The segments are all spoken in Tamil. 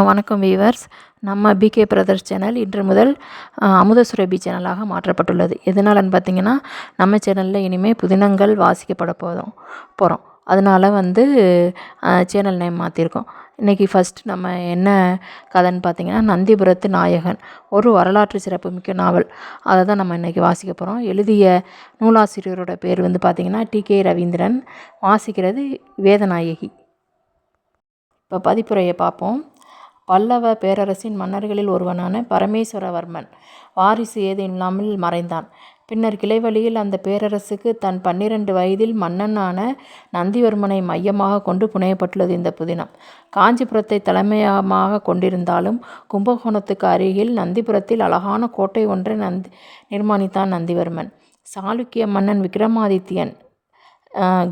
வணக்கம் வீவர்ஸ் நம்ம பிகே பிரதர்ஸ் சேனல் இன்று முதல் அமுத சுரபி சேனலாக மாற்றப்பட்டுள்ளது. எதனாலன்னு பார்த்தீங்கன்னா நம்ம சேனலில் இனிமேல் புதினங்கள் வாசிக்கப்பட போதும் போகிறோம் அதனால் வந்து சேனல் நேம் மாற்றிருக்கோம் இன்றைக்கி ஃபஸ்ட்டு நம்ம என்ன கதைன்னு பார்த்தீங்கன்னா நந்திபுரத்து நாயகன். ஒரு வரலாற்று சிறப்புமிக்க நாவல். அதை தான் நம்ம இன்றைக்கி வாசிக்க போகிறோம் எழுதிய நூலாசிரியரோட பேர் வந்து பார்த்திங்கன்னா டி கே ரவீந்திரன். வாசிக்கிறது வேதநாயகி. இப்போ பதிப்புரையை பார்ப்போம். பல்லவ பேரரசின் மன்னர்களில் ஒருவனான பரமேஸ்வரவர்மன். வாரிசு ஏதுமில்லாமல் மறைந்தான். பின்னர் கிளைவழியில் அந்த பேரரசுக்கு தன் பன்னிரண்டு வயதில் மன்னனான நந்திவர்மனை மையமாக கொண்டு புனையப்பட்டுள்ளது இந்த புதினம். காஞ்சிபுரத்தை தலைமையமாக கொண்டிருந்தாலும் கும்பகோணத்துக்கு அருகில் நந்திபுரத்தில் அழகான கோட்டை ஒன்றை நந்தி நிர்மாணித்தான் நந்திவர்மன். சாளுக்கிய மன்னன் விக்ரமாதித்யன்.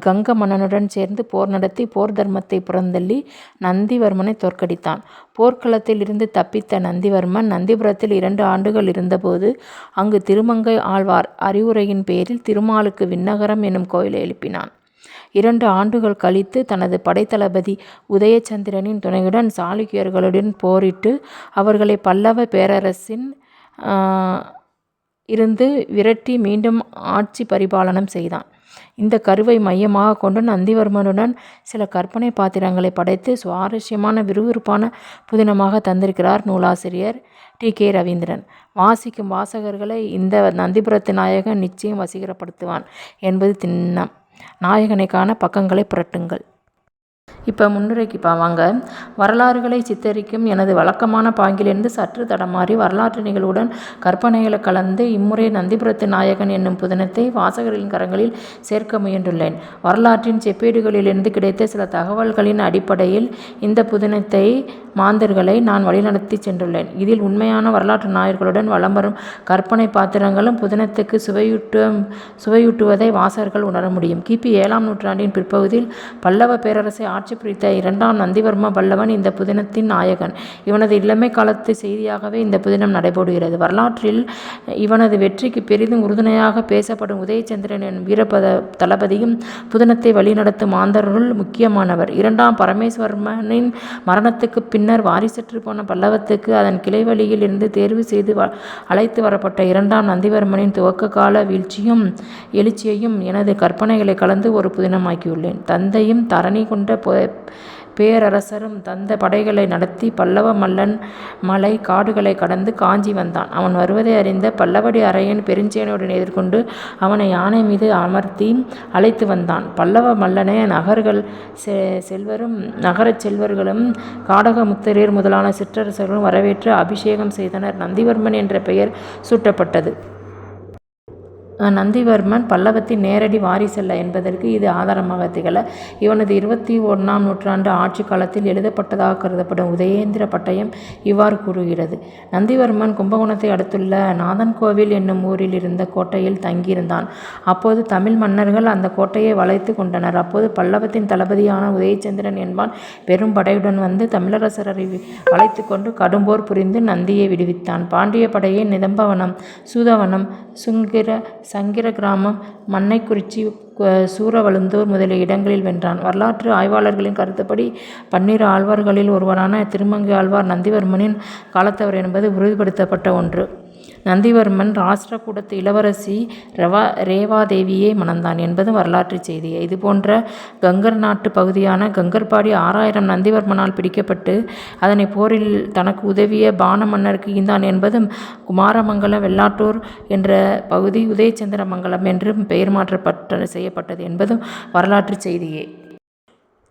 கங்க மன்னனுடன் சேர்ந்து போர் நடத்தி போர் தர்மத்தை புறந்தள்ளி நந்திவர்மனை தோற்கடித்தான். போர்க்களத்தில் இருந்து தப்பித்த நந்திவர்மன் நந்திபுரத்தில் இரண்டு ஆண்டுகள் இருந்தபோது அங்கு திருமங்கை ஆழ்வார் அறிவுரையின் பேரில் திருமாலுக்கு விண்ணகரம் என்னும் கோயிலை எழுப்பினான். இரண்டு ஆண்டுகள் கழித்து தனது படைத்தளபதி உதயச்சந்திரனின் துணையுடன் சாளுக்கியர்களுடன் போரிட்டு அவர்களை பல்லவ பேரரசின் இருந்து விரட்டி மீண்டும் ஆட்சி பரிபாலனம் செய்தான். இந்த கருவை மையமாக கொண்டு நந்திவர்மனுடன் சில கற்பனை பாத்திரங்களை படைத்து சுவாரஸ்யமான விறுவிறுப்பான புதினமாக தந்திருக்கிறார் நூலாசிரியர் டி. கே. ரவீந்திரன். வாசிக்கும் வாசகர்களை இந்த நந்திபுரத்து நாயகன் நிச்சயம் வசீகரப்படுத்துவான் என்பது திண்ணம். நாயகனை காண பக்கங்களை புரட்டுங்கள். இப்போ முன்னுரைக்கு வாங்க வரலாறுகளை சித்தரிக்கும் எனது வழக்கமான பாங்கிலிருந்து சற்று தடமாறி வரலாற்று நிகழ்வுடன் கற்பனைகளை கலந்து இம்முறை நந்திபுரத்து நாயகன் என்னும் புதினத்தை வாசகர்களின் கரங்களில் சேர்க்க முயன்றுள்ளேன். வரலாற்றின் செப்பேடுகளிலிருந்து கிடைத்த சில தகவல்களின் அடிப்படையில் இந்த புதினத்தை மாந்தர்களை நான் வழிநடத்தி சென்றுள்ளேன். இதில் உண்மையான வரலாற்று நாயர்களுடன் வளம் வரும் கற்பனை பாத்திரங்களும் புதினத்துக்கு சுவையூட்டு சுவையூட்டுவதை வாசகர்கள் உணர முடியும். கிபி ஏழாம் நூற்றாண்டின் பிற்பகுதியில் பல்லவ பேரரசை ஆட்சி பிடித்த இரண்டாம் நந்திவர்ம பல்லவன் இந்த புதினத்தின் நாயகன். இவனது இளமை காலத்து செய்தியாகவே இந்த புதினம் நடைபெறுகிறது. வரலாற்றில் இவனது வெற்றிக்கு பெரிதும் உறுதுணையாக பேசப்படும் உதயச்சந்திரன் என் வீரபத தளபதியும் புதினத்தை வழிநடத்தும் ஆந்தருள் முக்கியமானவர். இரண்டாம் பரமேஸ்வரமனின் மரணத்துக்கு பின்னர் வாரிசற்று போன பல்லவத்துக்கு அதன் கிளை வழியில் இருந்து தேர்வு செய்து அழைத்து வரப்பட்ட இரண்டாம் நந்திவர்மனின் துவக்க கால வீழ்ச்சியும் எழுச்சியையும் எனது கற்பனைகளை கலந்து ஒரு புதினமாக்கியுள்ளேன். தந்தையும் தரணி கொண்ட பேரரசரும் தந்த படைகளை நடத்தி பல்லவ மல்லன் மலை காடுகளை கடந்து காஞ்சி வந்தான். அவன் வருவதை அறிந்த பல்லவடி அரையன் பெருஞ்சேனையுடன் எதிர்கொண்டு அவனை யானை மீது அமர்த்தி அழைத்து வந்தான். பல்லவ மல்லனை நகர்கள் செ செல்வரும் நகரச் செல்வர்களும் காடகமுத்தரர் முதலான சிற்றரசர்களும் வரவேற்று அபிஷேகம் செய்தனர். நந்திவர்மன் என்ற பெயர் சூட்டப்பட்டது. நந்திவர்மன் பல்லவத்தின் நேரடி வாரிசல்ல என்பதற்கு இது ஆதாரமாக திகழ இவனது இருபத்தி ஒன்றாம் நூற்றாண்டு ஆட்சி காலத்தில் எழுதப்பட்டதாக கருதப்படும் உதயேந்திர பட்டயம் இவ்வாறு கூறுகிறது. நந்திவர்மன் கும்பகோணத்தை அடுத்துள்ள நாதன்கோவில் என்னும் ஊரில் இருந்த கோட்டையில் தங்கியிருந்தான். அப்போது தமிழ் மன்னர்கள் அந்த கோட்டையை வளைத்து கொண்டனர். அப்போது பல்லவத்தின் தளபதியான உதயச்சந்திரன் என்பான் பெரும் படையுடன் வந்து தமிழரசரை வளைத்து கொண்டு கடும்போர் புரிந்து நந்தியை விடுவித்தான். பாண்டிய படையை நிதம்பவனம் சூதவனம் சுங்கிர சங்கிர கிராமம் மன்னைக்குறிச்சி சூரவழுந்தூர் முதலிய இடங்களில் வென்றான். வரலாற்று ஆய்வாளர்களின் கருத்துப்படி பன்னிரு ஆழ்வார்களில் ஒருவரான திருமங்கை ஆழ்வார் நந்திவர்மனின் காலத்தவர் என்பது உறுதிப்படுத்தப்பட்ட ஒன்று. நந்திவர்மன் ராஷ்டிரகூடத்து இளவரசி ரவா ரேவாதேவியை மணந்தான் என்பது வரலாற்று செய்தி இதுபோன்ற கங்கர் நாட்டு பகுதியான கங்கர்பாடி ஆறாயிரம் நந்திவர்மனால் பிடிக்கப்பட்டு அதனை போரில் தனக்கு உதவிய பான மன்னருக்கு ஈந்தான் என்பதும் குமாரமங்கலம் வெள்ளாட்டூர் என்ற பகுதி உதயச்சந்திர மங்கலம் என்றும் பெயர் மாற்றப்பட்ட செய்யப்பட்டது என்பதும் வரலாற்று செய்தியே.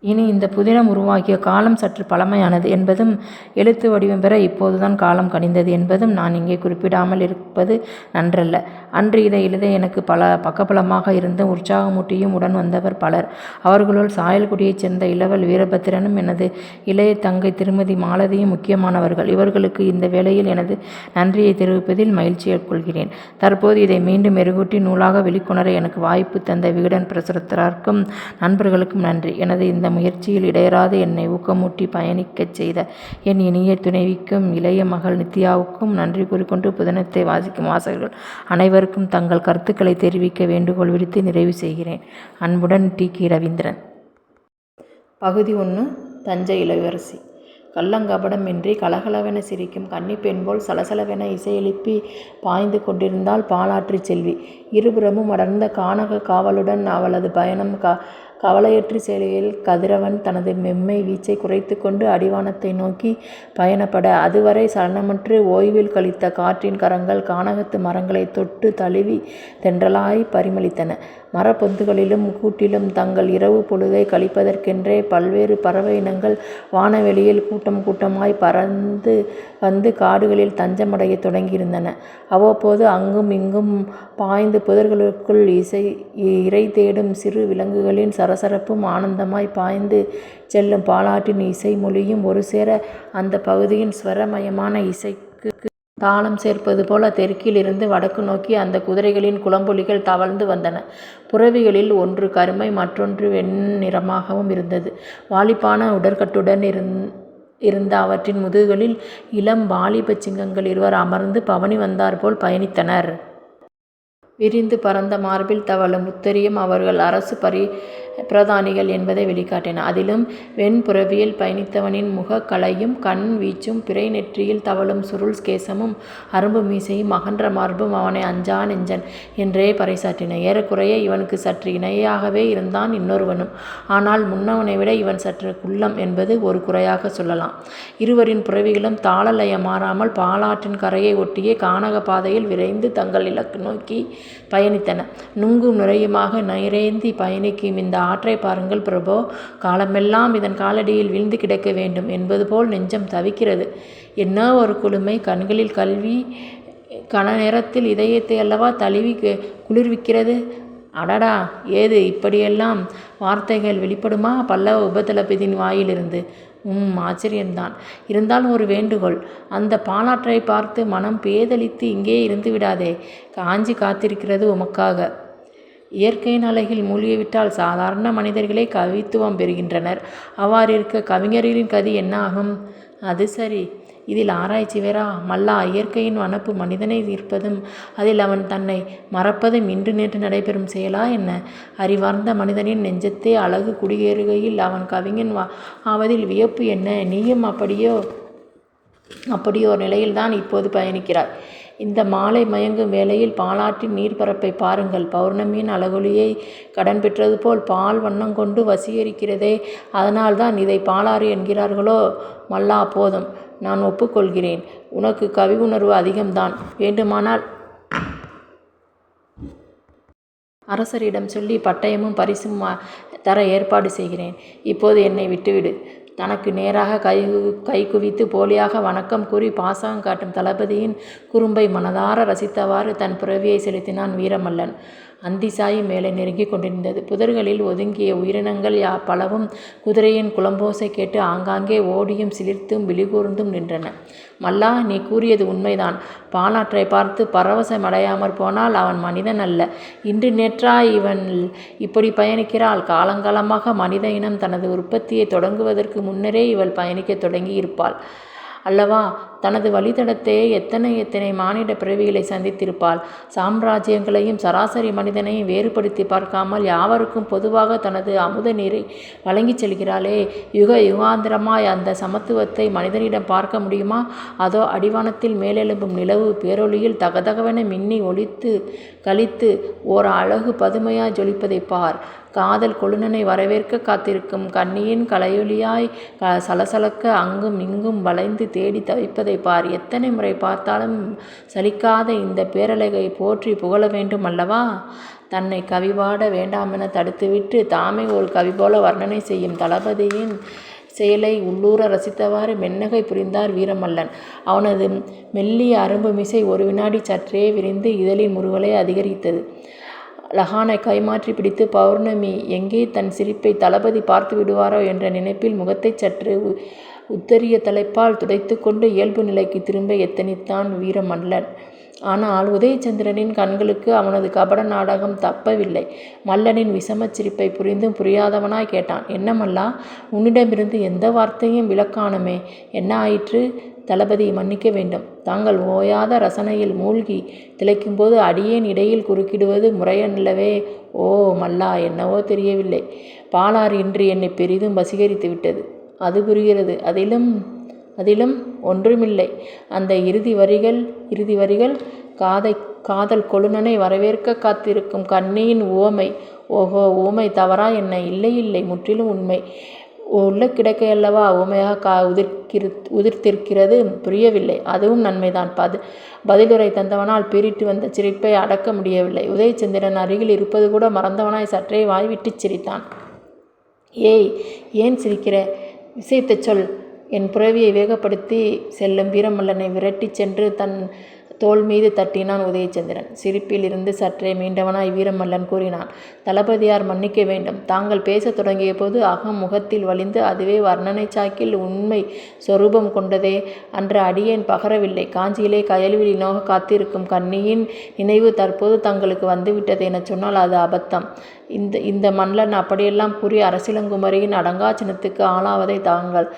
இனி இந்த புதினம் உருவாகிய காலம் சற்று பழமையானது என்பதும் எழுத்து வடிவம் பெற இப்போதுதான் காலம் கணிந்தது என்பதும் நான் இங்கே குறிப்பிடாமல் இருப்பது நன்றல்ல. அன்று இதை எழுத எனக்கு பல பக்கபலமாக இருந்த உற்சாகமூட்டியும் உடன் வந்தவர் பலர். அவர்களுள் சாயல்குடியைச் சேர்ந்த இளவல் வீரபத்திரனும் எனது இளைய தங்கை திருமதி மாலதியும் முக்கியமானவர்கள். இவர்களுக்கு இந்த வேளையில் எனது நன்றியை தெரிவிப்பதில் மகிழ்ச்சி கொள்கிறேன். தற்போது இதை மீண்டும் மெருகூட்டி நூலாக வெளிக்கொணர எனக்கு வாய்ப்பு தந்த விகடன் பிரசுரத்தராருக்கும் நண்பர்களுக்கும் நன்றி. எனது இந்த முயற்சியில் இடையராது என்னை ஊக்கமூட்டி பயணிக்கச் செய்த என் இனிய துணைவிக்கும் இளைய மகள் நித்யாவுக்கும் நன்றி கூறிக்கொண்டு புதனத்தை வாசிக்கும் வாசகர்கள் அனைவருக்கும் தங்கள் கருத்துக்களை தெரிவிக்க வேண்டுகோள் விடுத்து நிறைவு செய்கிறேன். அன்புடன் டி. கே. ரவீந்திரன். பகுதி ஒன்று தஞ்சை இளவரசி. கள்ளங்கபடமின்றி கலகலவென சிரிக்கும் கன்னிப்பெண் போல் சலசலவென இசையெழுப்பி பாய்ந்து கொண்டிருந்தால் பாலாற்றுச் செல்வி. இருபுறமும் அடர்ந்த கானக காவலுடன் அவளது பயணம் கவலையற்று செல்கையில் கதிரவன் தனது மெம்மை வீச்சை குறைத்து கொண்டு அடிவானத்தை நோக்கி பயணப்பட, அதுவரை சலனமற்று ஓய்வில் கழித்த காற்றின் கரங்கள் கானகத்து மரங்களை தொட்டு தழுவி தென்றலாய் பரிமளித்தன. மரப்பொந்துகளிலும் கூட்டிலும் தங்கள் இரவு பொழுதைக் கழிப்பதற்கென்றே பல்வேறு பறவை இனங்கள் வானவெளியில் கூட்டம் கூட்டமாய்ப் பறந்து வந்து காடுகளில் தஞ்சமடையத் தொடங்கியிருந்தன. அவ்வப்போது அங்கும் இங்கும் பாய்ந்து புதர்களுக்குள் இரை தேடும் சிறு விலங்குகளின் சரசரப்பும் ஆனந்தமாய்ப் பாய்ந்து செல்லும் பாலாற்றின் ஒரு ஒருசேர அந்தப் பகுதியின் ஸ்வரமயமான இசைக்கு தாளம் சேர்ப்பது போல தெற்கிலிருந்து வடக்கு நோக்கி அந்த குதிரைகளின் குளம்பொலிகள் தவழ்ந்து வந்தன. புறவிகளில் ஒன்று கருமை மற்றொன்று வெண்ணிறமாகவும் இருந்தது. வாலிப்பான உடற்கட்டுடன் இருந் இருந்த அவற்றின் முதுகுகளில் இளம் வாலிப சிங்கங்கள் இருவர் அமர்ந்து பவனி வந்தாற்போல் பயணித்தனர். விரிந்து பறந்த மார்பில் தவழும் உத்தரியம் அவர்கள் அரசு பரி பிரதானிகள் என்பதை வெளிக்காட்டின. அதிலும் வெண்புறவியில் பயணித்தவனின் முகக் கலையும் கண் வீச்சும் பிறை நெற்றியில் தவழும் சுருள் கேசமும் அரும்பு மீசையும் அகன்ற மார்பும் அவனை அஞ்சா நெஞ்சன் என்றே பறைசாற்றின. ஏறக்குறைய இவனுக்கு சற்று இணையாகவே இருந்தான் இன்னொருவனும். ஆனால் முன்னவனை விட இவன் சற்று குள்ளம் என்பது ஒரு குறையாக சொல்லலாம். இருவரின் புறவிகளும் தாளலய மாறாமல் பாலாற்றின் கரையை ஒட்டியே கானகப் பாதையில் விரைந்து தங்கள் இலக்கு நோக்கி பயணித்தன. நுங்கும் நுரையுமாக நீரேந்திப் பயணிக்கும் இந்த ஆற்றைப் பாருங்கள் பிரபோ. காலமெல்லாம் இதன் காலடியில் விழுந்து கிடக்க வேண்டும் என்பது போல் நெஞ்சம் தவிக்கிறது. என்ன ஒரு குழுமை கண்களில் கல்வி கன நேரத்தில் இதயத்தை அல்லவா தழுவி குளிர்விக்கிறது. அடடா. ஏது இப்படியெல்லாம் வார்த்தைகள் வெளிப்படுமா பல்லவ உபதளபதியின் வாயிலிருந்து? உம். ஆச்சரியந்தான். இருந்தாலும் ஒரு வேண்டுகோள். அந்த பாலாற்றை பார்த்து மனம் பேதலித்து இங்கே இருந்து விடாதே காஞ்சி காத்திருக்கிறது உமக்காக. இயற்கையின் அழகில் மூழ்கிவிட்டால் சாதாரண மனிதர்களே கவித்துவம் பெறுகின்றனர். அவ்வாறிருக்க கவிஞர்களின் கதி என்ன ஆகும்? அது சரி. இதில் ஆராய்ச்சி வேறா? மல்லா. இயற்கையின் வனப்பு மனிதனை ஈர்ப்பதும் அதில் அவன் தன்னை மறப்பதும் இன்று நேற்று நடைபெறும் செயலா என்ன? அறிவார்ந்த மனிதனின் நெஞ்சத்தே அழகு குடியேறுகையில் அவன் கவிஞன் ஆவதில் வியப்பு என்ன? நீயும் அப்படியோ அப்படியோர் நிலையில்தான் இப்போது பயணிக்கிறாய். இந்த மாலை மயங்கும் வேளையில் பாலாற்றின் நீர்ப்பரப்பை பாருங்கள். பௌர்ணமியின் அழகொளியைக் கடன் பெற்றது போல் பால் வண்ணம் கொண்டு வசீகரிக்கிறதே. அதனால்தான் இதை பாலாறு என்கிறார்களோ? மல்லா. போதும். நான் ஒப்புக்கொள்கிறேன் உனக்கு கவி உணர்வு அதிகம்தான். வேண்டுமானால் அரசரிடம் சொல்லி பட்டயமும் பரிசும் தர ஏற்பாடு செய்கிறேன். இப்போது என்னை விட்டுவிடு. தனக்கு நேராக கை கை குவித்து போலியாக வணக்கம் கூறி பாசகம் காட்டும் தளபதியின் குறும்பை மனதார ரசித்தவாறு தன் பிறவியை செலுத்தினான் வீரமல்லன். அந்தி சாயும் நெருங்கி நெருங்கிக் கொண்டிருந்தது. புதர்களில் ஒதுங்கிய உயிரினங்கள் யா பலவும் குதிரையின் குளம்போசை கேட்டு ஆங்காங்கே ஓடியும் சிலிர்த்தும் விழிகூர்ந்தும் நின்றன. மல்லா. நீ கூறியது உண்மைதான். பாலாற்றைப் பரவசம் அடையாமற் போனால் அவன் மனிதன் அல்ல. இன்று நேற்றா இவன் இப்படி பயணிக்கிறாள்? காலங்காலமாக மனித இனம் தனது உற்பத்தியை தொடங்குவதற்கு முன்னரே இவள் பயணிக்கத் தொடங்கியிருப்பாள் அல்லவா? தனது வழித்தடத்தையே எத்தனை எத்தனை மானிட பிறவிகளை சந்தித்திருப்பாள். சாம்ராஜ்யங்களையும் சராசரி மனிதனையும் வேறுபடுத்தி பார்க்காமல் யாவருக்கும் பொதுவாக தனது அமுத நீரை வழங்கிச் செல்கிறாளே. யுக யுகாந்திரமாய் அந்த சமத்துவத்தை மனிதனிடம் பார்க்க முடியுமா? அதோ அடிவானத்தில் மேலெழும்பும் நிலவு பேரொளியில் தகதகவென மின்னி ஒழித்து கழித்து ஓர் அழகு பதுமையாய் ஜொலிப்பதைப் பார். காதல் கொழுநனை வரவேற்க காத்திருக்கும் கண்ணியின் கலையொலியாய் சலசலக்க அங்கும் இங்கும் வளைந்து தேடித் தவிப்பதைப் பார். எத்தனை முறை பார்த்தாலும் சலிக்காத இந்த பேரழகை போற்றி புகழ வேண்டும் அல்லவா? தன்னை கவிபாட வேண்டாமென தடுத்துவிட்டு தாமே ஒரு கவிபோல வர்ணனை செய்யும் தளபதியின் செயலை உள்ளூர ரசித்தவாறு மென்னகை புரிந்தார் வீரமல்லன். அவனது மெல்லிய அரும்பு மிசை ஒரு வினாடி சற்றே விரிந்து இதழின் முருகலை அதிகரித்தது. லஹானை கைமாற்றி பிடித்து பௌர்ணமி எங்கே தன் சிரிப்பை தளபதி பார்த்துவிடுவாரோ என்ற நினைப்பில் முகத்தை சற்று உத்தரிய தலைப்பால் துடைத்து கொண்டு இயல்பு நிலைக்கு திரும்ப எத்தனித்தான் வீரமல்லன். ஆனால் உதயசந்திரனின் கண்களுக்கு அவனது கபட நாடகம் தப்பவில்லை. மல்லனின் விஷமச் சிரிப்பைப் புரிந்தும் புரியாதவனாய் கேட்டான். என்ன மல்லா. உன்னிடமிருந்து எந்த வார்த்தையும் விலக்காணோமே. என்ன ஆயிற்று? தளபதி. மன்னிக்க வேண்டும். தாங்கள் ஓயாத ரசனையில் மூழ்கித் திளைக்கும்போது அடியேன் இடையில் குறுக்கிடுவது முறையல்லவே. ஓ. மல்லா. என்னவோ தெரியவில்லை. பாலாறு இன்று என்னைப் பெரிதும் வசீகரித்துவிட்டது. அது புரிகிறது. அதிலும் அதிலும் ஒன்றுமில்லை. அந்த இறுதி வரிகள் இறுதி வரிகள் காதை காதல் கொழுநனை வரவேற்க காத்திருக்கும் கண்ணியின் உவமை ஓஹோ ஊமை தவறா என்ன? இல்லை இல்லை முற்றிலும் உண்மை. உள்ள கிடக்கையல்லவா ஊமையாக கா உதிர்க்கிரு உதிர்த்திருக்கிறது புரியவில்லை. அதுவும் நன்மைதான். பது பதிலுரை தந்தவனால் பீறிட்டு வந்த சிரிப்பை அடக்க முடியவில்லை. உதயச்சந்திரன் அருகில் இருப்பது கூட மறந்தவனாய் சற்றே வாய்விட்டு சிரித்தான். ஏய் ஏன் சிரிக்கிற? விஷயத்தை சொல். என் புறவியை வேகப்படுத்தி செல்லும் வீரமல்லனை விரட்டிச் சென்று தன் தோள் மீது தட்டினான் உதயச்சந்திரன். சிரிப்பில் இருந்து சற்றே மீண்டவனாய் வீரமல்லன் கூறினான் தளபதியார் மன்னிக்க வேண்டும். தாங்கள் பேசத் தொடங்கிய போது அகம் முகத்தில் வலிந்து அதுவே வர்ணனை சாக்கில் உண்மை சொரூபம் கொண்டதே. அன்று அடியேன் பகரவில்லை. காஞ்சியிலே கயல்விழி நோக காத்திருக்கும் கன்னியின் நினைவு தற்போது தங்களுக்கு வந்துவிட்டது என சொன்னால் அது அபத்தம். இந்த இந்த மன்னன் அப்படியெல்லாம் கூறி அரசிலங்குமரியின் அடங்கா சின்னத்துக்கு ஆளாவதை தாங்கள்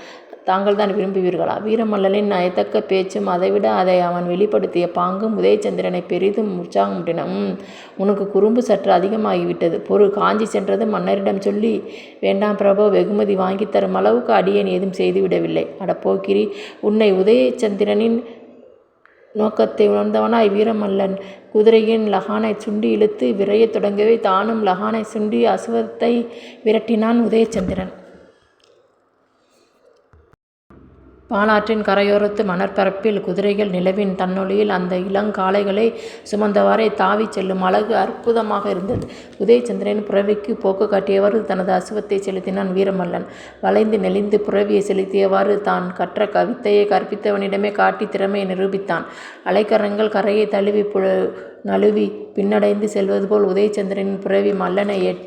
தாங்கள் தான் விரும்புவீர்களா? வீரமல்லனின் நயத்தக்க பேச்சும் அதைவிட அதை அவன் வெளிப்படுத்திய பாங்கும் உதயச்சந்திரனை பெரிதும் உற்சாகமுட்டின உனக்கு குறும்பு சற்று அதிகமாகிவிட்டது. பொறு காஞ்சி சென்றது மன்னரிடம் சொல்லி. வேண்டாம் பிரபு வெகுமதி வாங்கி தரும் அளவுக்கு அடியேன் ஏதும் செய்துவிடவில்லை. அடப்போக்கிரி உன்னை உதயச்சந்திரனின் நோக்கத்தை உணர்ந்தவனாய் வீரமல்லன் குதிரையின் லகானை சுண்டி இழுத்து விரையத் தொடங்கவே தானும் லகானை சுண்டி அசுவத்தை விரட்டினான் உதயச்சந்திரன். பாலாற்றின் கரையோரத்து மணற்பரப்பில் குதிரைகள் நிலவின் தன்னொழியில் அந்த இளங்காளைகளை சுமந்தவாறே தாவிச் செல்லும் அழகு அற்புதமாக இருந்தது. உதயச்சந்திரன் புறவிக்கு போக்கு காட்டியவாறு தனது அசுவத்தை செலுத்தினான் வீரமல்லன். வளைந்து நெளிந்து புறவியை செலுத்தியவாறு தான் கற்ற கவித்தையை கற்பித்தவனிடமே காட்டி திறமையை நிரூபித்தான். அலைக்கரங்கள் கரையை தழுவி புழு நழுவி பின்னடைந்து செல்வது போல் உதயச்சந்திரனின் புறவி மல்லனை எட்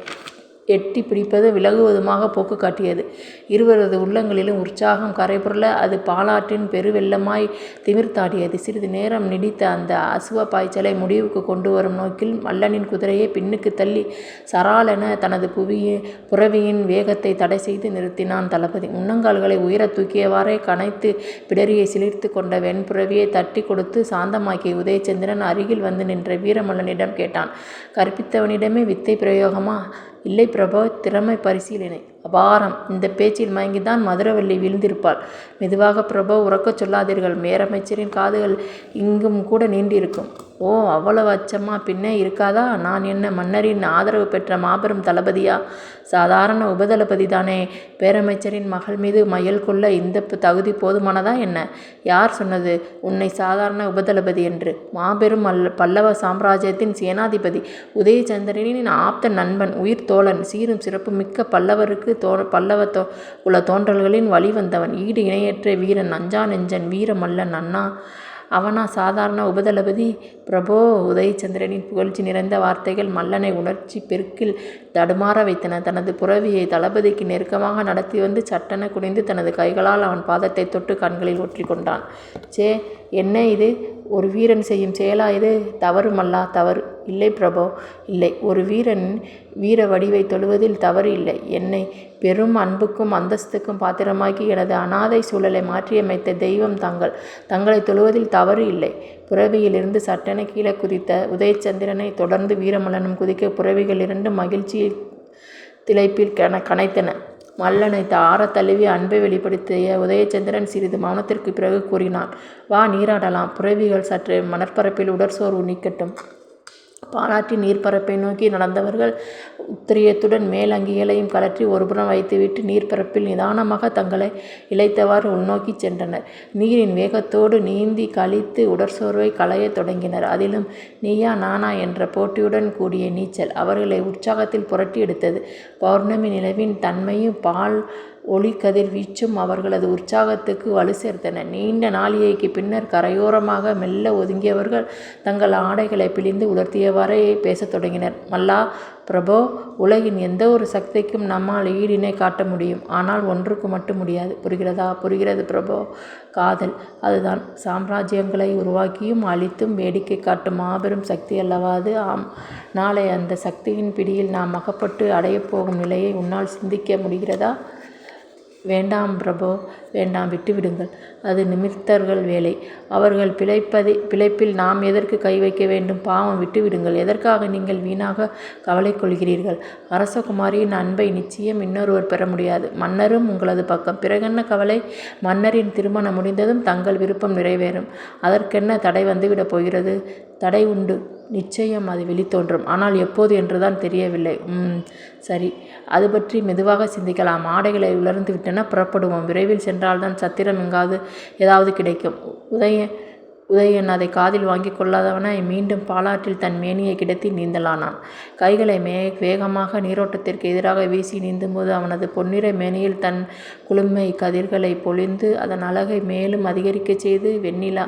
எட்டி பிடிப்பது விலகுவதுமாக போக்கு காட்டியது. இருவரது உள்ளங்களிலும் உற்சாகம் கரைபுரள அது பாலாற்றின் பெருவெள்ளமாய் திமிர்த்தாடியது. சிறிது நேரம் நீடித்த அந்த அசுவ பாய்ச்சலை முடிவுக்கு கொண்டு வரும் நோக்கில் மல்லனின் குதிரையை பின்னுக்கு தள்ளி சராலென தனது புவியின் புறவியின் வேகத்தை தடை செய்து நிறுத்தினான் தளபதி. முன்னங்கால்களை உயரத் தூக்கியவாறே கனைத்து பிடரியை சிலிர்த்து கொண்ட வெண்புறவியை தட்டி கொடுத்து சாந்தமாக்கிய உதயச்சந்திரன் அருகில் வந்து நின்ற வீரமல்லனிடம் கேட்டான் கற்பித்தவனிடமே வித்தை பிரயோகமா? இல்லை பிரபு திறமை பரிசீலனை அபாரம். இந்த பேச்சில் மயங்கிதான் மதுரவல்லி வீழ்ந்திருப்பாள். மெதுவாக பிரபு உறக்கச் சொல்லாதீர்கள். மேரமைச்சரின் காதுகள் இங்கும் கூட நீண்டிருக்கும். ஓ அவ்வளவு அச்சமா? பின்னே இருக்காதா? நான் என்ன மன்னரின் ஆதரவு பெற்ற மாபெரும் தளபதியா? சாதாரண உபதளபதி தானே. பேரமைச்சரின் மகள் மீது மயல் கொள்ள இந்த தகுதி போதுமானதா என்ன? யார் சொன்னது? உன்னை சாதாரண உபதளபதி என்று. மாபெரும் அல்ல பல்லவ சாம்ராஜ்யத்தின் சேனாதிபதி. உதயச்சந்திரனின் ஆப்த நண்பன் உயிர் தோழன் சீரும் சிறப்பு மிக்க பல்லவருக்கு தோ பல்லவ தோ குல தோன்றல்களின் வழி வந்தவன் ஈடு இணையற்ற வீரன் நஞ்சா நெஞ்சன் வீரமல்லன் அண்ணா அவனா சாதாரண உபதளபதி. பிரபோ உதயச்சந்திரனின் புகழ்ச்சி நிறைந்த வார்த்தைகள் மல்லனை உணர்ச்சி பெருக்கில் தடுமாற வைத்தன. தனது புறவியை தளபதிக்கு நெருக்கமாக நடத்தி வந்து சட்டென குனிந்து தனது கைகளால் அவன் பாதத்தை தொட்டு கண்களில் ஒற்றி கொண்டான். சே என்ன இது? ஒரு வீரன் செய்யும் செயலா இது? தவறுமல்லா தவறு. இல்லை பிரபோ இல்லை. ஒரு வீரன் வீர வடிவை தொழுவதில் தவறு இல்லை. என்னை பெரும் அன்புக்கும் அந்தஸ்துக்கும் பாத்திரமாக்கி எனது அனாதை சூழலை மாற்றியமைத்த தெய்வம் தாங்கள். தங்களை தொழுவதில் தவறு இல்லை. புறவியிலிருந்து சட்டென கீழே குதித்த உதயச்சந்திரனை தொடர்ந்து வீரமலனும் குதிக்க புறவிகள் இரண்டு மகிழ்ச்சியில் திளைப்பில் கன கனைத்தன. மல்லனை ஆற தழுவி அன்பை வெளிப்படுத்திய உதயச்சந்திரன் சிறிது மௌனத்திற்கு பிறகு கூறினான் வா நீராடலாம். புறவிகள் சற்று மணற்பரப்பில் உடற்சோர்வு நீக்கட்டும். பாலாற்றின் நீர்ப்பரப்பை நோக்கி நடந்தவர்கள் உத்திரியத்துடன் மேலங்கிகளையும் கலற்றி கழற்றி ஒருபுறம் வைத்துவிட்டு நீர்ப்பரப்பில் நிதானமாக தங்களை இழைத்தவாறு உள்நோக்கி சென்றனர். நீரின் வேகத்தோடு நீந்தி கழித்து உடற்சோர்வை களையத் தொடங்கினர். அதிலும் நீயா நானா என்ற போட்டியுடன் கூடிய நீச்சல் அவர்களை உற்சாகத்தில் புரட்டி எடுத்தது. பௌர்ணமி நிலவின் தன்மையும் பால் ஒளி கதிர்வீச்சும் அவர்களது உற்சாகத்துக்கு வலு சேர்த்தன. நீண்ட நாளிகைக்கு பின்னர் கரையோரமாக மெல்ல ஒதுங்கியவர்கள் தங்கள் ஆடைகளை பிழிந்து உலர்த்தியவாறே பேசத் தொடங்கினர். மல்லா பிரபோ உலகின் எந்த ஒரு சக்திக்கும் நம்மால் ஈடினை காட்ட முடியும். ஆனால் ஒன்றுக்கு மட்டும் முடியாது. புரிகிறதா? புரிகிறது பிரபோ. காதல் அதுதான். சாம்ராஜ்யங்களை உருவாக்கியும் அழித்தும் வேடிக்கை காட்டும் மாபெரும் சக்தி அல்லவா அது? ஆம். நாளை அந்த சக்தியின் பிடியில் நாம் அகப்பட்டு அடையப் போகும் நிலையை உன்னால் சிந்திக்க முடிகிறதா? வேண்டாம் பிரபோ வேண்டாம் விட்டுவிடுங்கள். அது நிமித்தர்கள் வேலை. அவர்கள் பிழைப்பதை பிழைப்பில் நாம் எதற்கு கை வைக்க வேண்டும்? பாவம் விட்டுவிடுங்கள். எதற்காக நீங்கள் வீணாக கவலை கொள்கிறீர்கள் அரசகுமாரியின் அன்பை நிச்சயம் இன்னொருவர் பெற முடியாது. மன்னரும் உங்களது பக்கம். பிறகென்ன கவலை? மன்னரின் திருமணம் முடிந்ததும் தங்கள் விருப்பம் நிறைவேறும். அதற்கென்ன தடை வந்துவிடப் போகிறது? தடை உண்டு. நிச்சயம் அது வெளித்தோன்றும் ஆனால் எப்போது என்றுதான் தெரியவில்லை. ம் சரி. அது பற்றி மெதுவாக சிந்திக்கலாம். ஆடைகளை உலர்ந்து விட்டன புறப்படுவோம். விரைவில் சென்றால்தான் சத்திரம் எங்காவது ஏதாவது கிடைக்கும். உதய உதயன் அதை காதில் வாங்கி கொள்ளாதவனாய் மீண்டும் பாலாற்றில் தன் மேனியை கிடத்தி நீந்தலானான். கைகளை மே வேகமாக நீரோட்டத்திற்கு எதிராக வீசி நீந்தும்போது அவனது பொன்னிற மேனியில் தன் குளுமை கதிர்களை பொழிந்து அதன் அழகை மேலும் அதிகரிக்கச் செய்து வெண்ணிலா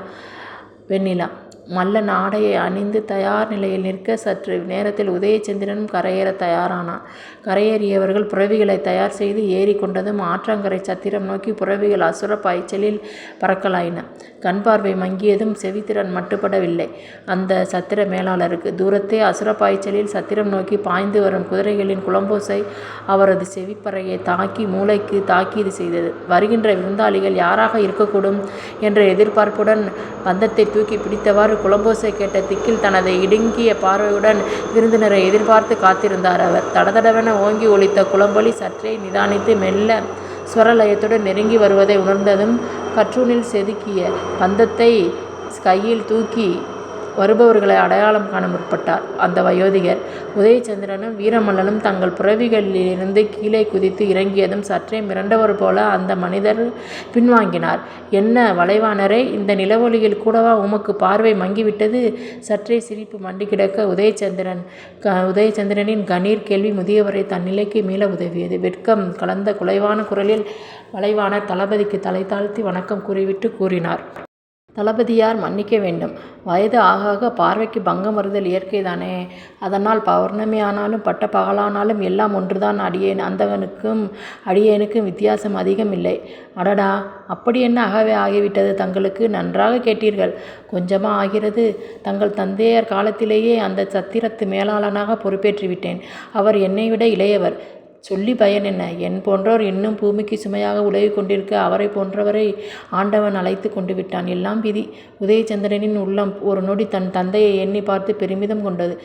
வெண்ணிலா மல்லன் ஆடையை அணிந்து தயார் நிலையில் நிற்க சற்று நேரத்தில் உதயச்சந்திரனும் கரையேற தயாரானான் கரையேறியவர்கள் புறவிகளை தயார் செய்து ஏறி கொண்டதும் ஆற்றங்கரை சத்திரம் நோக்கி புறவிகள் அசுர பாய்ச்சலில் பறக்கலாயின. கண் பார்வை மங்கியதும் செவித்திறன் மட்டுப்படவில்லை. அந்த சத்திர மேலாளருக்கு தூரத்தே அசுர பாய்ச்சலில் சத்திரம் நோக்கி பாய்ந்து வரும் குதிரைகளின் குளம்போசை அவரது செவிப்பறையை தாக்கி மூளைக்கு தாக்கீது செய்தது. வருகின்ற விருந்தாளிகள் யாராக இருக்கக்கூடும் என்ற எதிர்பார்ப்புடன் பந்தத்தை தூக்கி பிடித்தவாறு குளம்போசை கேட்ட திக்கில் தனது இடுங்கிய பார்வையுடன் விருந்தினரை எதிர்பார்த்து காத்திருந்தார் அவர். தடதடவென ஓங்கி ஒழித்த குளம்பொலி சற்றே நிதானித்து மெல்ல ஸ்வரலயத்துடன் நெருங்கி வருவதை உணர்ந்ததும் கற்றூனில் செதுக்கிய பந்தத்தை கையில் தூக்கி வருபவர்களை அடையாளம் காண முற்பட்டார். அந்த வயோதிகர் உதயச்சந்திரனும் வீரமல்லனும் தங்கள் புறவிகளிலிருந்து கீழே குதித்து இறங்கியதும் சற்றே மிரண்டவர் போல அந்த மனிதர் பின்வாங்கினார். என்ன வளைவானரே இந்த நிலவொலியில் கூடவா உமக்கு பார்வை மங்கிவிட்டது? சற்றே சிரிப்பு மண்டி கிடக்க உதயச்சந்திரன் க உதயச்சந்திரனின் கணீர் கேள்வி முதியவரை தன் நிலைக்கு மீள உதவியது. வெட்கம் கலந்த குலைவான குரலில் வளைவான தளபதிக்கு தலை தாழ்த்தி வணக்கம் கூறிவிட்டு கூறினார். தளபதியார் மன்னிக்க வேண்டும். வயது ஆக ஆக பார்வைக்கு பங்கம் வருதல் இயற்கைதானே அதனால் பௌர்ணமி ஆனாலும் பட்ட பகலானாலும் எல்லாம் ஒன்றுதான். அடியேன் அந்தகனுக்கும் அடியேனுக்கும் வித்தியாசம் அதிகம் இல்லை. அடடா அப்படி என்ன ஆகவே ஆகிவிட்டது? தங்களுக்கு நன்றாக கேட்டீர்கள். கொஞ்சமாக ஆகிறது. தங்கள் தந்தையார் காலத்திலேயே அந்த சத்திரத்து மேலாளனாக பொறுப்பேற்றுவிட்டேன். அவர் என்னை விட இளையவர். சொல்லி பயன் என்ன? என் போன்றோர் இன்னும் பூமிக்கு சுமையாக உலகிக் கொண்டிருக்க அவரை போன்றவரை ஆண்டவன் அழைத்து கொண்டு விட்டான். எல்லாம் விதி. உதயச்சந்திரனின் உள்ளம் ஒரு நொடி தன் தந்தையை எண்ணி பார்த்து பெருமிதம் கொண்டது.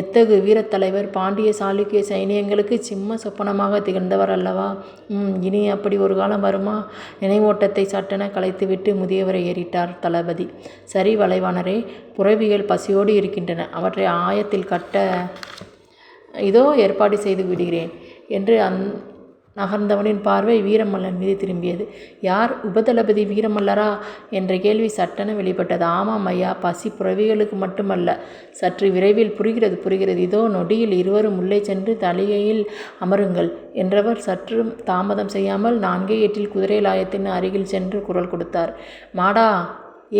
எத்தகு வீரத்தலைவர் பாண்டிய சாளுக்கிய சைனியங்களுக்கு சிம்ம சொப்பனமாக திகழ்ந்தவர் அல்லவா? ம் இனி அப்படி ஒரு காலம் வருமா? நினைவோட்டத்தை சட்டென கலைத்துவிட்டு முதியவரை ஏறிட்டார் தளபதி. சரி வளைவானரே புறவிகள் பசியோடு இருக்கின்றன. அவற்றை ஆயத்தில் கட்ட இதோ ஏற்பாடு செய்து விடுகிறேன். என்று அந் நகர்ந்தவனின் பார்வை வீரமல்லன் மீது திரும்பியது. யார் உபதளபதி வீரமல்லரா? என்ற கேள்வி சட்டென வெளிப்பட்டது. ஆமாம் ஐயா பசி புறவிகளுக்கு மட்டுமல்ல. சற்று விரைவில் புரிகிறது புரிகிறது. இதோ நொடியில் இருவரும் உள்ளே சென்று தலையையில் அமருங்கள் என்றவர் சற்றும் தாமதம் செய்யாமல் நான்கே எட்டில் குதிரை லாயத்தின் அருகில் சென்று குரல் கொடுத்தார். மாடா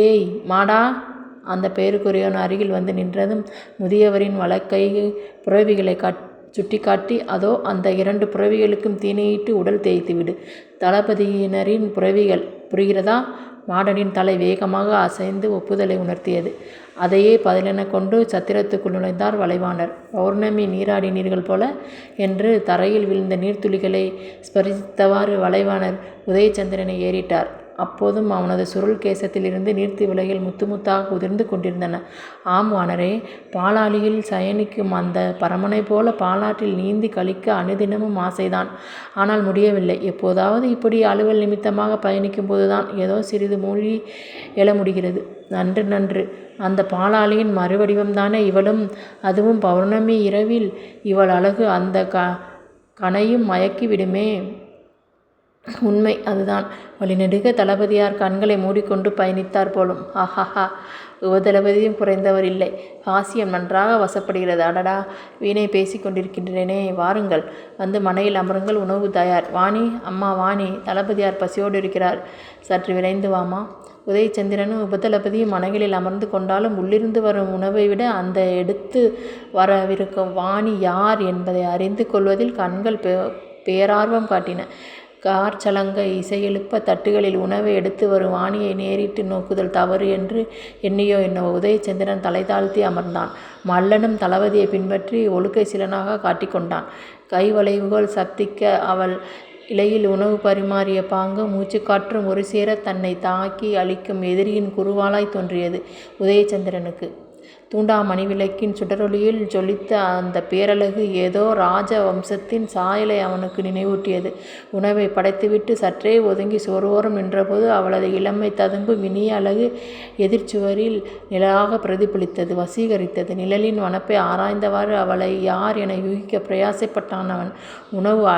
ஏய் மாடா அந்த பெயருக்குரியவன் அருகில் வந்து நின்றதும் முதியவரின் வழக்கை புறவிகளை கட் சுட்டிக்காட்டி அதோ அந்த இரண்டு புறவிகளுக்கும் தீனியிட்டு உடல் தேய்த்துவிடு தளபதியினரின் புறவிகள் புரிகிறதா? மாடனின் தலை வேகமாக அசைந்து ஒப்புதலை உணர்த்தியது. அதையே பதிலென கொண்டு சத்திரத்துக்குள் நுழைந்தார் வளைவானர் பௌர்ணமி நீராடினீர்கள் போல என்று தரையில் விழுந்த நீர்த்துளிகளை ஸ்பரிசித்தவாறு வளைவானர் உதயச்சந்திரனை ஏறிட்டார். அப்போதும் அவனது சுருள் கேசத்திலிருந்து நீர்த்தி விலையில் முத்து முத்தாக உதிர்ந்து கொண்டிருந்தன. ஆம் வானரே பாலாளியில் சயனிக்கும் அந்த பரமனை போல பாலாற்றில் நீந்தி கழிக்க அனுதினமும் ஆசைதான். ஆனால் முடியவில்லை. எப்போதாவது இப்படி அலுவல் நிமித்தமாக பயணிக்கும் போதுதான் ஏதோ சிறிது மூழ்கி எழ முடிகிறது. நன்று நன்று. அந்த பாலாளியின் மறுவடிவம்தானே இவளும்? அதுவும் பௌர்ணமி இரவில் இவள் அழகு அந்த க கனையும் மயக்கிவிடுமே. உண்மை அதுதான். வழிநெடுக தளபதியார் கண்களை மூடிக்கொண்டு பயணித்தார் போலும். ஆஹாஹா. உபதளபதியும் குறைந்தவர் இல்லை. ஹாஸ்யம் நன்றாக வசப்படுகிறது. அடடா. வீணை பேசி கொண்டிருக்கின்றேனே. வாருங்கள். வந்து மனையில் அமருங்கள் உணவு தயார். வாணி அம்மா வாணி. தளபதியார் பசியோடு இருக்கிறார். சற்று விரைந்து வாமா. உதயச்சந்திரனும் உபதளபதியும் மனைகளில் அமர்ந்து கொண்டாலும் உள்ளிருந்து வரும் உணவை விட அந்த எடுத்து வரவிருக்கும் வாணி யார் என்பதை அறிந்து கொள்வதில் கண்கள் பே பேரார்வம் காட்டின. கார் சலங்கை இசையெழுப்ப தட்டுகளில் உணவை எடுத்து வரும் வாணியை நேரிட்டு நோக்குதல் தவறு என்று எண்ணியோ என்னவோ. உதயச்சந்திரன் தலை தாழ்த்தி அமர்ந்தான். மல்லனும் தளபதியை பின்பற்றி ஒழுக்கை சிலனாக காட்டிக்கொண்டான் கை சத்திக்க அவள் இலையில் உணவு பரிமாறிய பாங்கு மூச்சுக்காற்றும் ஒருசேர தன்னை தாக்கி அழிக்கும் எதிரியின் குருவாலாய் தோன்றியது உதயச்சந்திரனுக்கு. தூண்டாமணி விளக்கின் சுடரொளியில் ஜொலித்த அந்த பேரழகு ஏதோ ராஜ வம்சத்தின் சாயலை அவனுக்கு நினைவூட்டியது. உணவை படைத்துவிட்டு சற்றே ஒதுங்கி சுவரோரம் நின்றபோது அவளது இளமை ததும்பும் இனிய அழகு எதிர்ச்சுவரில் நிழலாகப் பிரதிபலித்தது வசீகரித்தது. நிழலின் வனப்பை ஆராய்ந்தவாறு அவளை யார் என யூகிக்க பிரயாசைப்பட்டான் அவன். உணவு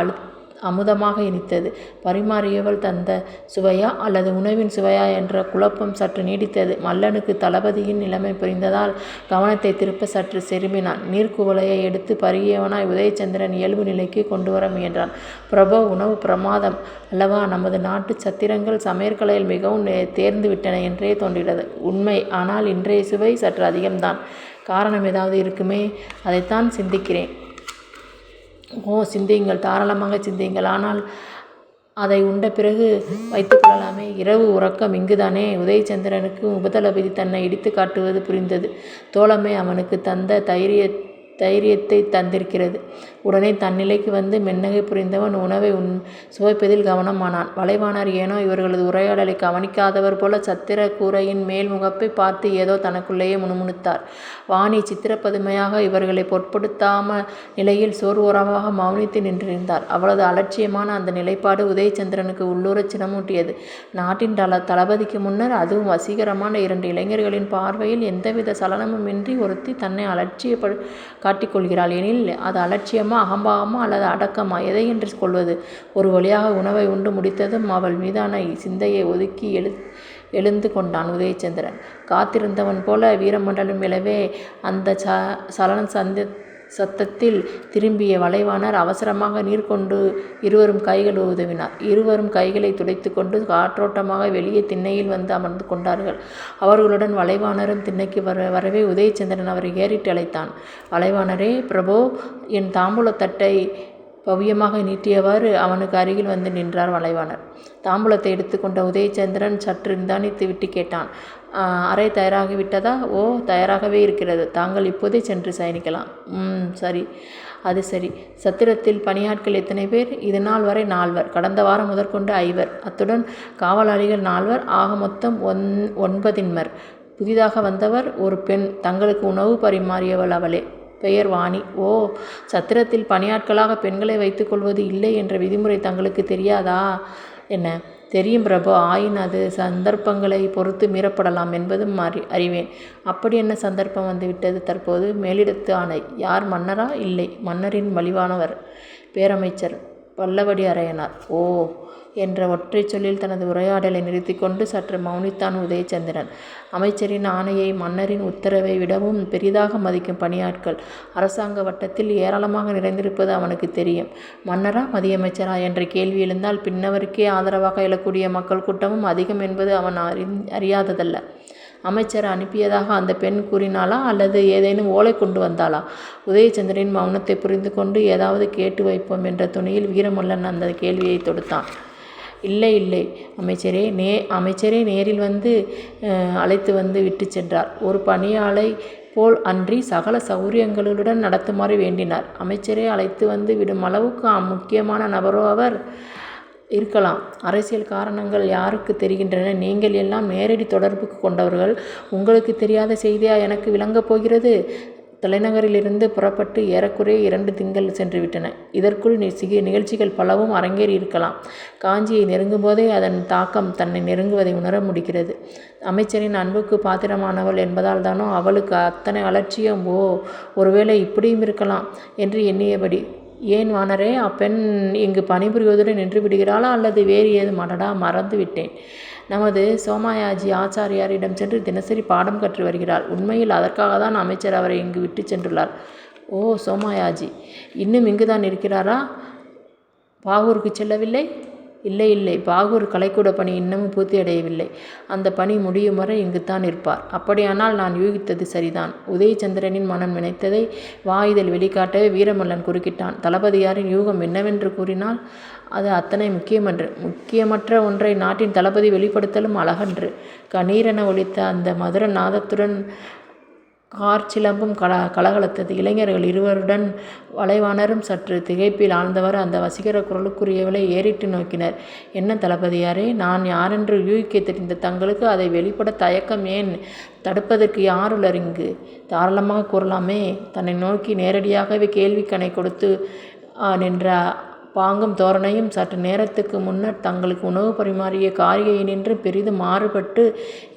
அமுதமாக இனித்தது. பரிமாறியவள் தந்த சுவையா? அல்லது உணவின் சுவையா என்ற குழப்பம் சற்று நீடித்தது. மல்லனுக்கு தளபதியின் நிலைமை புரிந்ததால் கவனத்தை திருப்ப சற்று செருமினான். நீர்க்குவலையை எடுத்து பருகியவனாய் உதயச்சந்திரன் இயல்பு நிலைக்கு கொண்டு வர முயன்றான். பிரபோ. உணவு பிரமாதம் அல்லவா? நமது நாட்டுச் சத்திரங்கள் சமையற்கலையில் மிகவும் தேர்ந்துவிட்டன என்றே தோன்றுகிறது. உண்மை. ஆனால் இன்றைய சுவை சற்று அதிகம்தான். காரணம் ஏதாவது இருக்குமே. அதைத்தான் சிந்திக்கிறேன். ஓ. சிந்தியுங்கள். தாராளமாக சிந்தியுங்கள். ஆனால் அதை உண்ட பிறகு வைத்துக் கொள்ளலாமே. இரவு உறக்கம் இங்குதானே? உதயச்சந்திரனுக்கு உபதளபதி தன்னை இடித்து காட்டுவது புரிந்தது. தோழமை அவனுக்குத் தந்த தைரிய தைரியத்தை தந்திருக்கிறது. உடனே தன் நிலைக்கு வந்து மென்னகை புரிந்தவன் உணவை சுவைப்பதில் கவனமானான். வலைவாணர் ஏனோ இவர்களது உரையாடலை கவனிக்காதவர் போல சத்திர கூரையின் மேல் முகப்பைப் பார்த்து ஏதோ தனக்குள்ளேயே முணுமுணுத்தார். வாணி சித்திரப்பதுமையாக இவர்களை பொருட்படுத்தாம நிலையில் சோர்வோரமாக மௌனித்து நின்றிருந்தார். அவளது அலட்சியமான அந்த நிலைப்பாடு உதயச்சந்திரனுக்கு உள்ளூரச் சினமூட்டியது. நாட்டின் தள தளபதிக்கு முன்னர் அதுவும் வசீகரமான இரண்டு இளைஞர்களின் பார்வையில் எந்தவித சலனமுமின்றி ஒருத்தி தன்னை அலட்சியப்படு காட்டிக் கொள்கிறாள் எனில் அது அலட்சியமா? அகம்பாவமா? அல்லது அடக்கமா? எதை என்று கொள்வது? ஒரு வழியாக உணவை உண்டு முடித்ததும் அவள் மீதான சிந்தையை ஒதுக்கி எழுந்து கொண்டான் உதயச்சந்திரன். காத்திருந்தவன் போல வீரமண்டலம் விழவே அந்த ச சலனம் சந்தி சத்தத்தில் திரும்பிய வலைவாணர் அவசரமாக நீர் கொண்டு இருவரும் கைகள் உதவினார். இருவரும் கைகளை துடைத்து கொண்டு காற்றோட்டமாக வெளியே திண்ணையில் வந்து அமர்ந்து கொண்டார்கள். அவர்களுடன் வலைவாணரும் திண்ணைக்கு வரவே உதயச்சந்திரன் அவரை ஏறிட்டு அழைத்தான். வலைவாணரே. பிரபோ. என் தாம்பூலத்தட்டை பவ்யமாக நீட்டியவாறு அவனுக்கு அருகில் வந்து நின்றார் வலைவாணர். தாம்பூலத்தை எடுத்துக்கொண்ட உதயச்சந்திரன் சற்று நிதானித்துவிட்டுக் கேட்டான். அறை தயாராகிவிட்டதா? ஓ. தயாராகவே இருக்கிறது. தாங்கள் இப்போதே சென்று சயனிக்கலாம். ம். சரி. அது சரி. சத்திரத்தில் பணியாட்கள் எத்தனை பேர்? இது நாள் வரை நால்வர். கடந்த வாரம் முதற்கொண்டு ஐவர். அத்துடன் காவலாளிகள் நால்வர். ஆக மொத்தம் ஒன் ஒன்பதின்மர். புதிதாக வந்தவர் ஒரு பெண். தங்களுக்கு உணவு பரிமாறியவள் அவளே. பெயர் வாணி. ஓ. சத்திரத்தில் பணியாட்களாக பெண்களை வைத்துக்கொள்வது இல்லை என்ற விதிமுறை தங்களுக்கு தெரியாதா என்ன? தெரியும் பிரபோ. ஆயின் அது சந்தர்ப்பங்களை பொறுத்து மீறப்படலாம் என்பதும் அறி அறிவேன். அப்படி என்ன சந்தர்ப்பம் வந்துவிட்டது தற்போது? மேலிடத்து ஆணை. யார்? மன்னரா? இல்லை. மன்னரின் வலிவானவர். பேரமைச்சர் பல்லவடி அரையனார். ஓ. என்ற ஒற்றைச் சொல்லில் தனது உரையாடலை நிறுத்திக் கொண்டு சற்று மௌனித்தான் உதயச்சந்திரன். அமைச்சரின் ஆணையை மன்னரின் உத்தரவை விடவும் பெரிதாக மதிக்கும் பணியாட்கள் அரசாங்க வட்டத்தில் ஏராளமாக நிறைந்திருப்பது அவனுக்கு தெரியும். மன்னரா? மதியமைச்சரா? என்ற கேள்வி எழுந்தால் பின்னவருக்கே ஆதரவாக எழக்கூடிய மக்கள் கூட்டமும் அதிகம் என்பது அவன் அறியாததல்ல. அமைச்சர் அனுப்பியதாக அந்த பெண் கூறினாளா? அல்லது ஏதேனும் ஓலை கொண்டு வந்தாளா? உதயச்சந்திரன் மௌனத்தை புரிந்து கொண்டு ஏதாவது கேட்டு வைப்போம் என்ற துணியில் வீரமல்லன் அந்த கேள்வியை தொடுத்தான். இல்லை. இல்லை. அமைச்சரே நே அமைச்சரே நேரில் வந்து அழைத்து வந்து விட்டு சென்றார். ஒரு பணியாளை போல் அன்றி சகல சௌரியங்களுடன் நடத்துமாறு வேண்டினார். அமைச்சரே அழைத்து வந்து விடும் அளவுக்கு முக்கியமான நபரோ அவர்? இருக்கலாம். அரசியல் காரணங்கள் யாருக்கு தெரிகின்றன? நீங்கள் எல்லாம் நேரடி தொடர்புக்கு கொண்டவர்கள். உங்களுக்கு தெரியாத செய்தியாக எனக்கு விளங்கப் போகிறது? தலைநகரிலிருந்து புறப்பட்டு ஏறக்குறைய இரண்டு திங்கள் சென்றுவிட்டன. இதற்குள் நிகழ்ச்சிகள் பலவும் அரங்கேறியிருக்கலாம். காஞ்சியை நெருங்கும்போதே அதன் தாக்கம் தன்னை நெருங்குவதை உணர முடிகிறது. அமைச்சரின் அன்புக்கு பாத்திரமானவள் என்பதால் தானோ அவளுக்கு அத்தனை அலட்சியம்? ஓ. ஒருவேளை இப்படியும் இருக்கலாம் என்று எண்ணியபடி ஏன் வாணரே. அப்பெண் இங்கு பணிபுரிவதுடன் நின்றுவிடுகிறாளா? அல்லது வேறு ஏதும்? அடடா. மறந்து விட்டேன். நமது சோமாயாஜி ஆச்சாரியாரிடம் சென்று தினசரி பாடம் கற்று வருகிறார் உண்மையில் அதற்காக தான் அமைச்சர் அவரை இங்கு விட்டுச் சென்றுள்ளார். ஓ. சோமாயாஜி இன்னும் இங்குதான் இருக்கிறாரா? பாகூருக்கு செல்லவில்லை? இல்லை. இல்லை. பாகூர் கலைக்கூட பணி இன்னமும் பூர்த்தி அடையவில்லை அந்த பணி முடியும் வரை இங்குத்தான் இருப்பார். அப்படியானால் நான் யூகித்தது சரிதான். உதயச்சந்திரனின் மனம் நினைத்ததை வாயுதல் வெளிக்காட்டவே வீரமல்லன் குறுக்கிட்டான். தளபதியாரின் யூகம் என்னவென்று கூறினால் அது அத்தனை முக்கியமன்று. முக்கியமற்ற ஒன்றை நாட்டின் தளபதி வெளிப்படுத்தலும் அழகன்று. கணீரென ஒழித்த அந்த மதுர நாதத்துடன் கார் சிலம்பும் கல கலகலத்தது. இளைஞர்கள் இருவருடன் வளைவானரும் சற்று திகைப்பில் ஆழ்ந்தவர் அந்த வசீகர குரலுக்குரியவளை ஏறிட்டு நோக்கினர். என்ன தளபதியாரே. நான் யாரென்று யூகிக்க தெரிந்த தங்களுக்கு அதை வெளிப்பட தயக்கம் ஏன்? தடுப்பதற்கு யாருள்ளர் இங்கு? தாராளமாக கூறலாமே. தன்னை நோக்கி நேரடியாகவே கேள்விக்கணை கொடுத்து நின்ற பாங்கும் தோரணையும் சற்று நேரத்துக்கு முன்னர் தங்களுக்கு உணவு பரிமாறிய காரிகையினின்று பெரிதும் மாறுபட்டு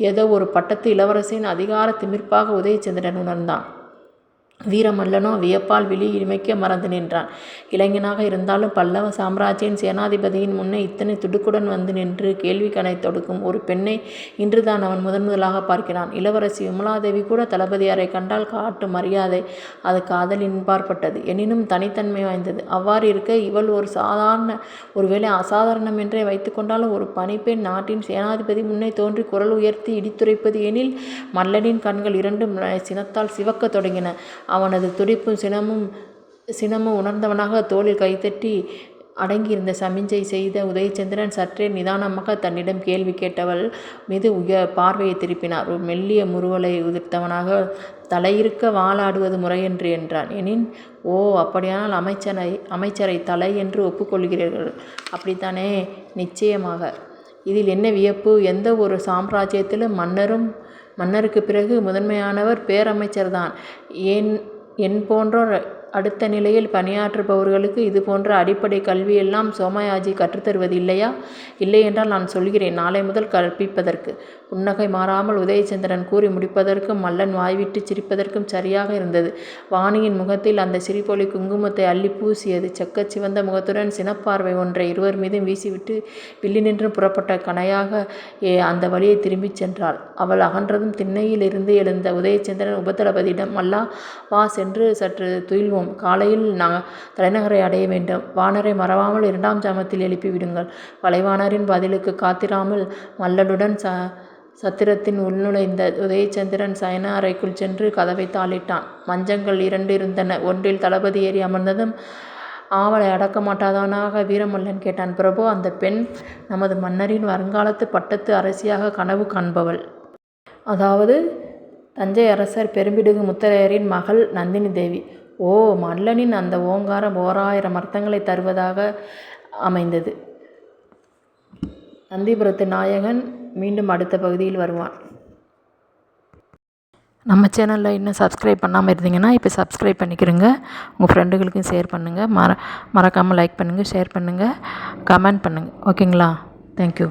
ஏதோ ஒரு பட்டத்து இளவரசியின் அதிகார திமிர்ப்பாக உதயச்சந்திரன் உணர்ந்தான். வீரமல்லனோ வியப்பால் விழி இமைக்க மறந்து நின்றான். இளைஞனாக இருந்தாலும் பல்லவ சாம்ராஜ்யின் சேனாதிபதியின் முன்னே இத்தனை துடுக்குடன் வந்து நின்று கேள்வி கணை தொடுக்கும் ஒரு பெண்ணை இன்றுதான் அவன் முதன்முதலாகப் பார்க்கிறான். இளவரசி விமலாதேவி கூட தளபதியாரை கண்டால் காட்டும் மரியாதை அது காதலின் பார்ப்பட்டது எனினும் தனித்தன்மை வாய்ந்தது. அவ்வாறிருக்க இவள் ஒரு சாதாரண ஒருவேளை அசாதாரணமென்றே என்றே வைத்துக்கொண்டாலும் ஒரு பணிப்பெண் நாட்டின் சேனாதிபதி முன்னே தோன்றி குரல் உயர்த்தி இடித்துரைப்பது எனில்? மல்லனின் கண்கள் இரண்டும் சினத்தால் சிவக்கத் தொடங்கின. அவனது துடிப்பும் சினமும் சினமும் உணர்ந்தவனாக தோளில் கைதட்டி அடங்கியிருந்த சமிஞ்சை செய்த உதயச்சந்திரன் சற்றே நிதானமாக தன்னிடம் கேள்வி கேட்டவள் மீது பார்வையைத் திருப்பினார். ஒரு மெல்லிய முறுவலை உதிர்த்தவனாக தலையிருக்க வாளாடுவது முறையன்று என்றான். எனின்? ஓ. அப்படியானால் அமைச்சரை அமைச்சரை தலை என்று ஒப்புக்கொள்கிறீர்கள் அப்படித்தானே? நிச்சயமாக. இதில் என்ன வியப்பு? எந்த ஒரு சாம்ராஜ்யத்திலும் மன்னரும் மன்னருக்குப் பிறகு முதன்மையானவர் பேரமைச்சர்தான். என் போன்றோர் அடுத்த நிலையில் பணியாற்றுபவர்களுக்கு இது போன்ற அடிப்படை கல்வியெல்லாம் சோமயாஜி கற்றுத்தருவது இல்லையா? இல்லையென்றால் நான் சொல்கிறேன் நாளை முதல் கற்பிப்பதற்கு. புன்னகை மாறாமல் உதயச்சந்திரன் கூறி முடிப்பதற்கும் மல்லன் வாய்விட்டுச் சிரிப்பதற்கும் சரியாக இருந்தது. வாணியின் முகத்தில் அந்த சிரிப்பொலி குங்குமத்தை அள்ளி பூசியது. செக்க சிவந்த முகத்துடன் சினப்பார்வை ஒன்றை இருவர் மீதும் வீசிவிட்டு வில்லினின்றும் புறப்பட்ட கணையாக அந்த வழியை திரும்பிச் சென்றாள். அவள் அகன்றதும் திண்ணையிலிருந்து எழுந்த உதயச்சந்திரன் உபதளபதியிடம் அல்லா வா. சென்று சற்று துயில்வோம். காலையில் தலைநகரை அடைய வேண்டும். வானரை மறவாமல் இரண்டாம் ஜாமத்தில் எழுப்பி விடுங்கள். வலைவாணரின் பதிலுக்கு காத்திராமல் ச சத்திரத்தின் உள்நுழைந்த உதயச்சந்திரன் சயன அறைக்குள் சென்று கதவை தாளிட்டான் மஞ்சங்கள் இரண்டு இருந்தன. ஒன்றில் தளபதி ஏறி அமர்ந்ததும் ஆவலை அடக்க மாட்டாதவனாக வீரமல்லன் கேட்டான். பிரபோ. அந்த பெண் நமது மன்னரின் வருங்காலத்து பட்டத்து அரசியாக கனவு காண்பவள். அதாவது? தஞ்சை அரசர் பெரும்பிடுகு முத்தரையரின் மகள் நந்தினி தேவி. ஓ. மல்லனின் அந்த ஓங்காரம் ஓராயிரம் அர்த்தங்களை தருவதாக அமைந்தது. நந்திபுரத்து நாயகன் மீண்டும் அடுத்த பகுதியில் வருவான். நம்ம சேனலில் இன்னும் சப்ஸ்கிரைப் பண்ணாமல் இருந்தீங்கன்னா இப்போ சப்ஸ்கிரைப் பண்ணிக்கிறங்க. உங்கள் ஃப்ரெண்டுகளுக்கும் ஷேர் பண்ணுங்கள். மற மறக்காமல் லைக் பண்ணுங்கள் ஷேர் பண்ணுங்கள் கமெண்ட் பண்ணுங்கள். ஓகேங்களா? தேங்க்யூ.